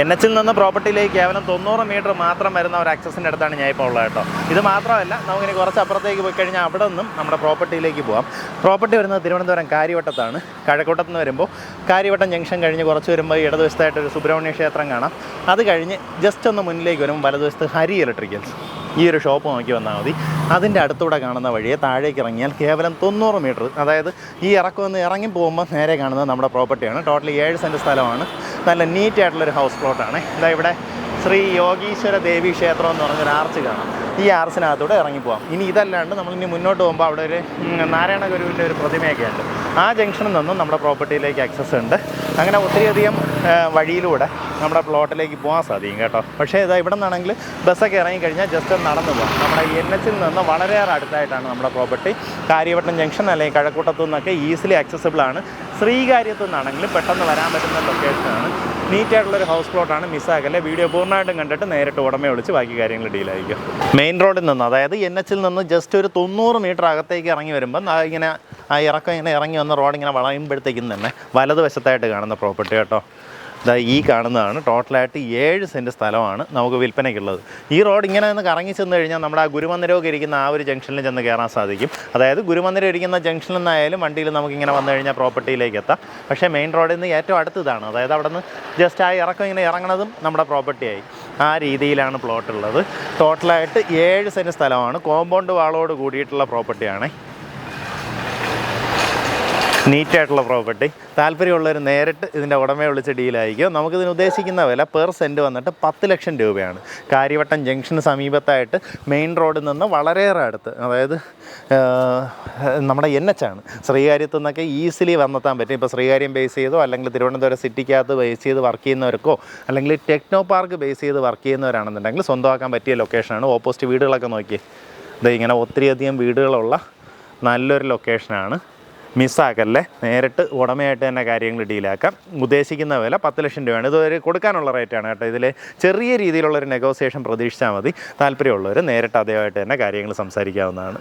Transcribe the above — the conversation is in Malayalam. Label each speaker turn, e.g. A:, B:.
A: എൻ എച്ചിൽ നിന്ന് പ്രോപ്പർട്ടിയിലേക്ക് കേവലം തൊണ്ണൂറ് മീറ്റർ മാത്രം വരുന്ന ഒരു ആക്സസിന്റെ അടുത്താണ് ഞാൻ ഇപ്പോൾ ഉള്ളത് കേട്ടോ. ഇത് മാത്രമല്ല നമുക്കിനി കുറച്ച് അപ്പുറത്തേക്ക് പോയി കഴിഞ്ഞാൽ അവിടെ നിന്നും നമ്മുടെ പ്രോപ്പർട്ടിയിലേക്ക് പോകാം പ്രോപ്പർട്ടി വരുന്നത് തിരുവനന്തപുരം കാര്യവട്ടത്താണ്. കഴക്കൂട്ടത്ത് നിന്ന് വരുമ്പോൾ കാര്യവട്ടം ജംഗ്ഷൻ കഴിഞ്ഞ് കുറച്ച് വരുമ്പോൾ ഇടതുവശത്തായിട്ട് ഒരു സുബ്രഹ്മണ്യ ക്ഷേത്രം കാണാം. അത് കഴിഞ്ഞ് ജസ്റ്റ് ഒന്ന് മുന്നിലേക്ക് വരുമ്പോൾ വലതുവശത്ത് ഹരി ഇലക്ട്രിക്കൽസ് ഈ ഒരു ഷോപ്പ് നോക്കി വന്നാൽ മതി. അതിന്റെ അടുത്തൂടെ കാണുന്ന വഴിയെ താഴേക്ക് ഇറങ്ങിയാൽ കേവലം തൊണ്ണൂറ് മീറ്റർ. അതായത് ഈ ഇറക്കം ഒന്ന് ഇറങ്ങി പോകുമ്പോൾ നേരെ കാണുന്നത് നമ്മുടെ പ്രോപ്പർട്ടിയാണ്. ടോട്ടലി ഏഴ് സെന്റ് സ്ഥലമാണ്. നല്ല നീറ്റ് ആയിട്ടുള്ളൊരു ഹൗസ് പ്ലോട്ടാണ് ഇതാ ഇവിടെ ശ്രീ യോഗീശ്വര ദേവി ക്ഷേത്രം എന്ന് പറഞ്ഞൊരു ആർച്ച് കാണാം. ഈ ആർച്ചിനകത്തൂടെ ഇറങ്ങിപ്പോവാം. ഇനി ഇതല്ലാണ്ട് നമ്മൾ ഇനി മുന്നോട്ട് പോകുമ്പോൾ അവിടെ ഒരു നാരായണ ഗുരുവിന്റെ ഒരു പ്രതിമയൊക്കെ ഉണ്ട് ആ ജംഗ്ഷനിൽ നിന്നും നമ്മുടെ പ്രോപ്പർട്ടിയിലേക്ക് ആക്സസ് ഉണ്ട്. അങ്ങനെ ഒത്തിരിയധികം വഴിയിലൂടെ നമ്മുടെ പ്ലോട്ടിലേക്ക് പോകാൻ സാധിക്കും കേട്ടോ. പക്ഷേ ഇതാ ഇവിടെ നിന്നാണെങ്കിൽ ബസ്സൊക്കെ ഇറങ്ങിക്കഴിഞ്ഞാൽ ജസ്റ്റ് നടന്നു പോകാം നമ്മുടെ എൻ എച്ചിൽ നിന്ന് വളരെയേറെ അടുത്തായിട്ടാണ് നമ്മുടെ പ്രോപ്പർട്ടി കാര്യവട്ടം ജംഗ്ഷൻ അല്ലെങ്കിൽ കഴക്കൂട്ടത്തു നിന്നൊക്കെ ഈസിലി ആക്സസിബിൾ ആണ്. ശ്രീകാര്യത്തു നിന്നാണെങ്കിലും പെട്ടെന്ന് വരാൻ പറ്റുന്ന ലൊക്കേഷനാണ് നീറ്റായിട്ടുള്ളൊരു ഹൗസ് പ്ലോട്ടാണ് മിസ്സാക്കല്ലേ വീഡിയോ പൂർണമായിട്ടും കണ്ടിട്ട് നേരിട്ട് ഉടമയെ വിളിച്ച് ബാക്കി കാര്യങ്ങൾ ഡീലായിരിക്കും മെയിൻ റോഡിൽ നിന്ന് അതായത് എൻ എച്ചിൽ നിന്ന് ജസ്റ്റ് ഒരു തൊണ്ണൂറ് മീറ്റർ അകത്തേക്ക് ഇറങ്ങി വരുമ്പോൾ ഇങ്ങനെ ആ ഇറക്കം ഇങ്ങനെ ഇറങ്ങി വന്ന റോഡ് ഇങ്ങനെ വളയുമ്പോഴത്തേക്കും തന്നെ വലതുവശത്തായിട്ട് കാണുന്ന പ്രോപ്പർട്ടി കേട്ടോ. ഇതാ ഈ കാണുന്നതാണ്. ടോട്ടലായിട്ട് ഏഴ് സെന്റ് സ്ഥലമാണ് നമുക്ക് വിൽപ്പനയ്ക്കുള്ളത്. ഈ റോഡ് ഇങ്ങനെ നിന്ന് കറങ്ങി ചെന്ന് കഴിഞ്ഞാൽ നമ്മുടെ ആ ഗുരുമന്ദിരമൊക്കെ ഇരിക്കുന്ന ആ ഒരു ജംഗ്ഷനിൽ ചെന്ന് കയറാൻ സാധിക്കും. അതായത് ഗുരുമന്ദിരം ഇരിക്കുന്ന ജംഗ്ഷനിൽ നിന്നായാലും വണ്ടിയിൽ നമുക്കിങ്ങനെ വന്നു കഴിഞ്ഞാൽ പ്രോപ്പർട്ടിയിലേക്ക് എത്താം. പക്ഷേ മെയിൻ റോഡിൽ നിന്ന് ഏറ്റവും അടുത്തതാണ്. അതായത് അവിടെ നിന്ന് ജസ്റ്റ് ആ ഇറക്കം ഇങ്ങനെ ഇറങ്ങണതും നമ്മുടെ പ്രോപ്പർട്ടിയായി ആ രീതിയിലാണ് പ്ലോട്ടുള്ളത്. ടോട്ടലായിട്ട് ഏഴ് സെന്റ് സ്ഥലമാണ്. കോമ്പൗണ്ട് വാളോട് കൂടിയിട്ടുള്ള പ്രോപ്പർട്ടിയാണ്. നീറ്റായിട്ടുള്ള പ്രോപ്പർട്ടി താല്പര്യമുള്ളവർ നേരിട്ട് ഇതിന്റെ ഉടമയെ വിളിച്ച് ഡീലായിരിക്കും നമുക്കിതിന് ഉദ്ദേശിക്കുന്ന വില പെർ സെന്റ് വന്നിട്ട് പത്ത് ലക്ഷം രൂപയാണ്. കാര്യവട്ടം ജംഗ്ഷന് സമീപത്തായിട്ട് മെയിൻ റോഡിൽ നിന്ന് വളരെയേറെ അടുത്ത് അതായത് നമ്മുടെ എൻ എച്ച് ആണ്. ശ്രീകാര്യത്തു നിന്നൊക്കെ ഈസിലി വന്നെത്താൻ പറ്റും. ഇപ്പോൾ ശ്രീകാര്യം ബേസ് ചെയ്തോ അല്ലെങ്കിൽ തിരുവനന്തപുരം സിറ്റിക്കകത്ത് ബേസ് ചെയ്ത് വർക്ക് ചെയ്യുന്നവർക്കോ അല്ലെങ്കിൽ ടെക്നോ പാർക്ക് ബേസ് ചെയ്ത് വർക്ക് ചെയ്യുന്നവരാണെന്നുണ്ടെങ്കിൽ സ്വന്തമാക്കാൻ പറ്റിയ ലൊക്കേഷനാണ് ഓപ്പോസിറ്റ് വീടുകളൊക്കെ നോക്കി ഇത് ഇങ്ങനെ ഒത്തിരിയധികം വീടുകളുള്ള നല്ലൊരു ലൊക്കേഷനാണ് മിസ്സാക്കല്ലേ? നേരിട്ട് ഉടമയായിട്ട് തന്നെ കാര്യങ്ങൾ ഡീലാക്കാം. ഉദ്ദേശിക്കുന്ന വില പത്ത് ലക്ഷം രൂപയാണ്. ഇതൊരു കൊടുക്കാനുള്ള റേറ്റാണ് കേട്ടോ. ഇതിൽ ചെറിയ രീതിയിലുള്ളൊരു നെഗോസിയേഷൻ പ്രതീക്ഷിച്ചാൽ മതി. താല്പര്യമുള്ളവർ നേരിട്ട് അതേമായിട്ട് തന്നെ കാര്യങ്ങൾ സംസാരിക്കാവുന്നതാണ്.